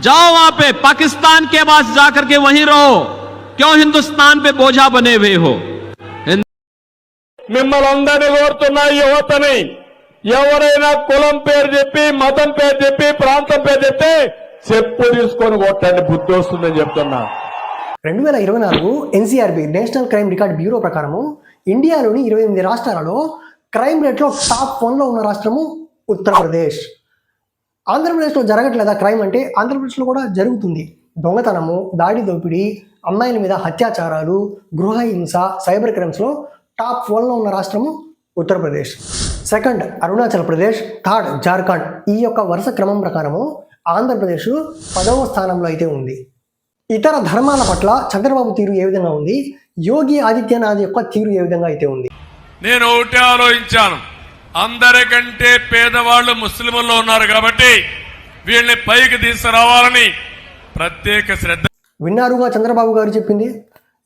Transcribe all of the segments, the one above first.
जाओ वहां पे पाकिस्तान के पास जाकर के वहीं रहो क्यों हिंदुस्तान पे बोझा बने हुए हो हिंद- మిమ్మల్ని అందరినీ కోరుతున్నా యువతని ఎవరైనా కులం పేరు చెప్పి మతం పేరు చెప్పి ప్రాంతం పేరు చెప్తే చెప్పు తీసుకొని కొట్టండి బుద్ధి వస్తుందని చెప్తున్నా రెండు వేల ఇరవై నాలుగు NCRB national crime record bureau ప్రకారము ఇండియాలోని ఇరవై ఎనిమిది రాష్ట్రాలలో క్రైమ్ రేట్లో టాప్ వన్లో ఉన్న రాష్ట్రము ఉత్తరప్రదేశ్ ఆంధ్రప్రదేశ్లో జరగట్లేదా క్రైమ్ అంటే ఆంధ్రప్రదేశ్లో కూడా జరుగుతుంది. దొంగతనము దాడి దోపిడీ అమ్మాయిల మీద హత్యాచారాలు గృహ హింస సైబర్ క్రైమ్స్లో టాప్ వన్లో ఉన్న రాష్ట్రము Uttar Pradesh. Second Arunachal Pradesh third Jharkhand. ఈ యొక్క వరుస క్రమం ప్రకారము ఆంధ్రప్రదేశ్ పదవ స్థానంలో అయితే ఉంది. ఇతర ధర్మాల పట్ల చంద్రబాబు తీరు ఏ విధంగా ఉంది? యోగి ఆదిత్యనాథ్ యొక్క తీరు ఏ విధంగా అయితే ఉంది? నేను ఒకటే ఆలోచించాను. అందరికంటే పేదవాళ్ళు ముస్లింల్లో ఉన్నారు కాబట్టి వీళ్ళని పైకి తీసుకురావాలని ప్రత్యేక శ్రద్ధ విన్నారుగా చంద్రబాబు గారు చెప్పింది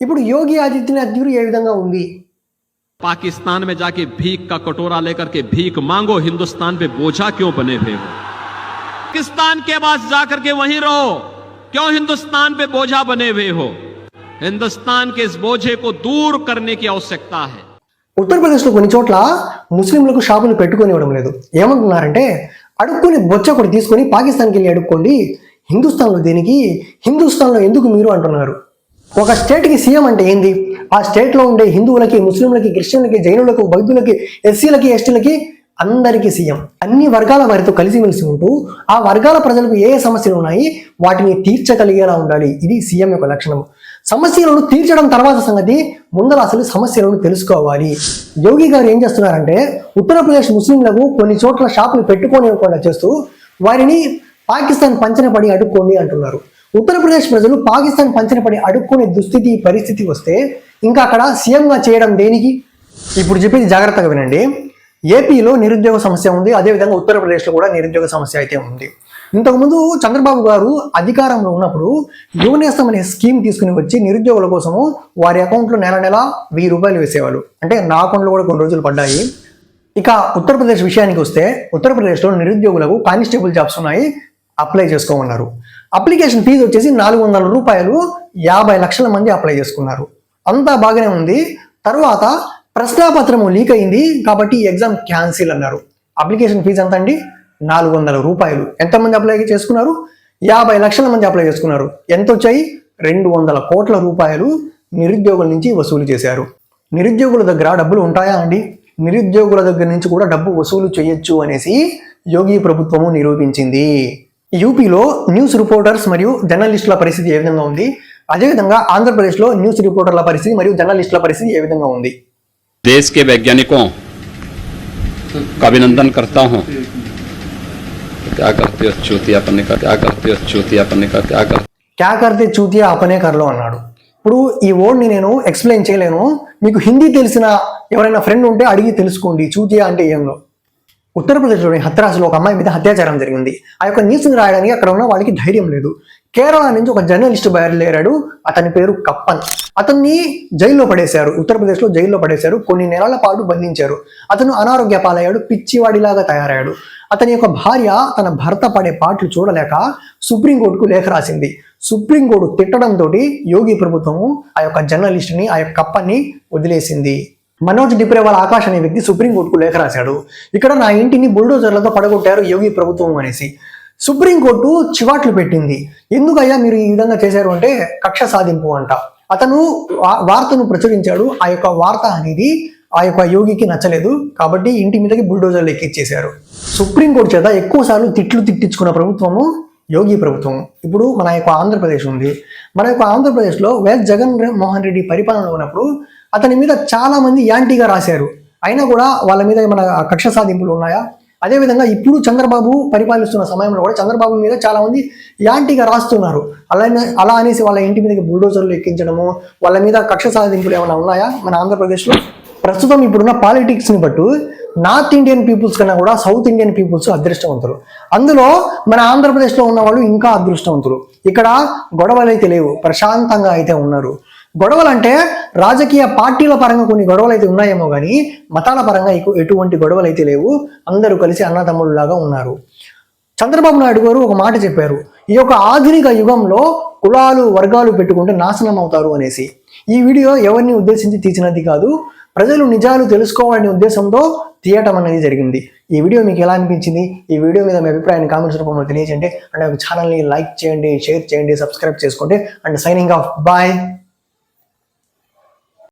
ఇప్పుడు యోగి ఆదిత్యనాథ్ తీరు ఏ విధంగా ఉంది पाकिस्तान में जाके भीख का कटोरा लेकर के भीख मांगो हिंदुस्तान पे बोझा क्यों बने हुए हो पाकिस्तान के पास जाकर के वहीं रहो क्यों हिंदुस्तान पे बोझा बने हुए हो हिंदुस्तान के इस बोझे को दूर करने की आवश्यकता है ఉత్తరప్రదేశ్లో కొన్ని చోట్ల ముస్లింలకు షాపులు పెట్టుకొని ఇవ్వడం లేదు. ఏమంటున్నారంటే అడుక్కుని బొచ్చ ఒకటి తీసుకొని పాకిస్తాన్కి వెళ్ళి అడుక్కోండి. హిందుస్థాన్లో దీనికి? హిందుస్థాన్లో ఎందుకు మీరు అంటున్నారు? ఒక స్టేట్కి సీఎం అంటే ఏంది? ఆ స్టేట్లో ఉండే హిందువులకి ముస్లింలకి క్రిస్టియన్లకి జైనులకు బౌద్ధులకి ఎస్సీలకి ఎస్టీలకి అందరికీ సీఎం. అన్ని వర్గాల వారితో కలిసిమెలిసి ఉంటూ ఆ వర్గాల ప్రజలకు ఏ ఏ సమస్యలు ఉన్నాయి? వాటిని తీర్చగలిగేలా ఉండాలి. ఇది సీఎం యొక్క లక్షణం. సమస్యలను తీర్చడం తర్వాత సంగతి ముందర అసలు సమస్యలను తెలుసుకోవాలి. యోగి గారు ఏం చేస్తున్నారంటే ఉత్తరప్రదేశ్ ముస్లింలకు కొన్ని చోట్ల షాపులు పెట్టుకోనివ్వకుండా చేస్తూ వారిని పాకిస్తాన్ పంచన పడి అడుక్కోండి అంటున్నారు. ఉత్తరప్రదేశ్ ప్రజలు పాకిస్తాన్ పంచన పడి అడుక్కునే దుస్థితి పరిస్థితి వస్తే ఇంకా అక్కడ సీఎంగా చేయడం దేనికి? ఇప్పుడు చెప్పేది జాగ్రత్తగా వినండి. ఏపీలో నిరుద్యోగ సమస్య ఉంది. అదేవిధంగా ఉత్తరప్రదేశ్లో కూడా నిరుద్యోగ సమస్య అయితే ఉంది. ఇంతకుముందు చంద్రబాబు గారు అధికారంలో ఉన్నప్పుడు యువనేస్తం అనే స్కీమ్ తీసుకుని వచ్చి నిరుద్యోగుల కోసము వారి అకౌంట్లో నెల నెల వెయ్యి రూపాయలు వేసేవాళ్ళు. అంటే నా అకౌంట్లో కూడా కొన్ని రోజులు పడ్డాయి. ఇక ఉత్తరప్రదేశ్ విషయానికి వస్తే ఉత్తరప్రదేశ్లో నిరుద్యోగులకు కానిస్టేబుల్ జాబ్స్ ఉన్నాయి. అప్లై చేసుకోమన్నారు. అప్లికేషన్ ఫీజు వచ్చేసి నాలుగు వందల రూపాయలు యాభై లక్షల మంది అప్లై చేసుకున్నారు. అంతా బాగానే ఉంది. తర్వాత ప్రశ్నాపత్రము లీక్ అయింది కాబట్టి ఎగ్జామ్ క్యాన్సిల్ అన్నారు. అప్లికేషన్ ఫీజు ఎంత అండి నాలుగు వందల రూపాయలు. ఎంతమంది అప్లై చేసుకున్నారు? యాభై లక్షల మంది అప్లై చేసుకున్నారు. ఎంత వచ్చాయి రెండు వందల కోట్ల రూపాయలు నిరుద్యోగుల నుంచి వసూలు చేశారు. నిరుద్యోగుల దగ్గర డబ్బులు ఉంటాయా అండి? నిరుద్యోగుల దగ్గర నుంచి కూడా డబ్బు వసూలు చేయొచ్చు అనేసి యోగి ప్రభుత్వము నిరూపించింది. యూపీలో న్యూస్ రిపోర్టర్స్ మరియు జర్నలిస్టుల పరిస్థితి ఏ విధంగా ఉంది? అదేవిధంగా ఆంధ్రప్రదేశ్లో న్యూస్ రిపోర్టర్ల పరిస్థితి మరియు జర్నలిస్టుల పరిస్థితి ఏ విధంగా ఉంది? देश के वैज्ञानिकों का अभिनंदन करता हूं क्या करते हो चूतियापन्ने का क्या करते हो चूतियापन्ने का क्या करते క్యా కర్తే చూతియా అపనే కర్లో అన్నాడు ఇప్పుడు ఈ వర్డ్ని నేను ఎక్స్ప్లెయిన్ చేయలేను మీకు హిందీ తెలిసిన ఎవరైనా ఫ్రెండ్ ఉంటే అడిగి తెలుసుకోండి చూతియా అంటే ఏందో ఉత్తరప్రదేశ్లోని హత్రాస్లో ఒక అమ్మాయి మీద అత్యాచారం జరిగింది. ఆ యొక్క న్యూస్ని రాయడానికి అక్కడ ఉన్న వాళ్ళకి ధైర్యం లేదు. కేరళ నుంచి ఒక జర్నలిస్ట్ బయలుదేరాడు. అతని పేరు కప్పన్. అతన్ని జైల్లో పడేశారు. ఉత్తరప్రదేశ్లో జైల్లో పడేశారు. కొన్ని నెలల పాటు బంధించారు. అతను అనారోగ్య పాలయ్యాడు. పిచ్చివాడిలాగా తయారయ్యాడు. అతని యొక్క భార్య తన భర్త పడే పాటలు చూడలేక సుప్రీంకోర్టుకు లేఖ రాసింది. సుప్రీంకోర్టు తిట్టడంతో యోగి ప్రభుత్వము ఆ యొక్క జర్నలిస్ట్ని ఆ యొక్క కప్పని వదిలేసింది. మనోజ్ డిప్రే వాళ్ళ ఆకాష్ అనే వ్యక్తి సుప్రీంకోర్టుకు లేఖ రాశాడు. ఇక్కడ నా ఇంటిని బుల్డోజర్లతో పడగొట్టారు యోగి ప్రభుత్వం అనేసి. సుప్రీంకోర్టు చివాట్లు పెట్టింది. ఎందుకయ్యా మీరు ఈ విధంగా చేశారు అంటే కక్ష సాధింపు అంట. అతను వార్తను ప్రచురించాడు. ఆ యొక్క వార్త అనేది ఆ యొక్క యోగికి నచ్చలేదు. కాబట్టి ఇంటి మీదకి బుల్డోజర్లు ఎక్కిచ్చేశారు. సుప్రీంకోర్టు చేత ఎక్కువ సార్లు తిట్లు తిట్టించుకున్న ప్రభుత్వము యోగి ప్రభుత్వం. ఇప్పుడు మన యొక్క ఆంధ్రప్రదేశ్ ఉంది. మన యొక్క ఆంధ్రప్రదేశ్లో వైఎస్ జగన్ మోహన్ రెడ్డి పరిపాలనలో ఉన్నప్పుడు అతని మీద చాలామంది యాంటీగా రాశారు. అయినా కూడా వాళ్ళ మీద ఏమైనా కక్ష సాధింపులు ఉన్నాయా? అదేవిధంగా ఇప్పుడు చంద్రబాబు పరిపాలిస్తున్న సమయంలో కూడా చంద్రబాబు మీద చాలామంది యాంటీగా రాస్తున్నారు. అలా అలా అనేసి వాళ్ళ ఇంటి మీదకి బుల్డోజర్లు ఎక్కించడము వాళ్ళ మీద కక్ష సాధింపులు ఏమైనా ఉన్నాయా మన ఆంధ్రప్రదేశ్లో? ప్రస్తుతం ఇప్పుడున్న పాలిటిక్స్ని బట్టు నార్త్ ఇండియన్ పీపుల్స్ కన్నా కూడా సౌత్ ఇండియన్ పీపుల్స్ అదృష్టవంతులు. అందులో మన ఆంధ్రప్రదేశ్లో ఉన్న వాళ్ళు ఇంకా అదృష్టవంతులు. ఇక్కడ గొడవలు అయితే లేవు ప్రశాంతంగా అయితే ఉన్నారు. గొడవలు అంటే రాజకీయ పార్టీల పరంగా కొన్ని గొడవలు అయితే ఉన్నాయేమో కానీ మతాల పరంగా ఎటువంటి గొడవలు అయితే లేవు. అందరూ కలిసి అన్నదమ్ముళ్ళలాగా ఉన్నారు. చంద్రబాబు నాయుడు గారు ఒక మాట చెప్పారు. ఈ యొక్క ఆధునిక యుగంలో కులాలు వర్గాలు పెట్టుకుంటే నాశనం అవుతారు అనేసి. ఈ వీడియో ఎవరిని ఉద్దేశించి తీసినది కాదు ప్రజలు నిజాలు తెలుసుకోవాలనే ఉద్దేశంతో తీయటం అనేది జరిగింది. ఈ వీడియో మీకు ఎలా అనిపించింది? ఈ వీడియో మీద మీ అభిప్రాయాన్ని కామెంట్స్ రూపంలో తెలియజేయండి. అండ్ ఛానల్ని లైక్ చేయండి షేర్ చేయండి సబ్స్క్రైబ్ చేసుకోండి అండ్ సైనింగ్ ఆఫ్ బాయ్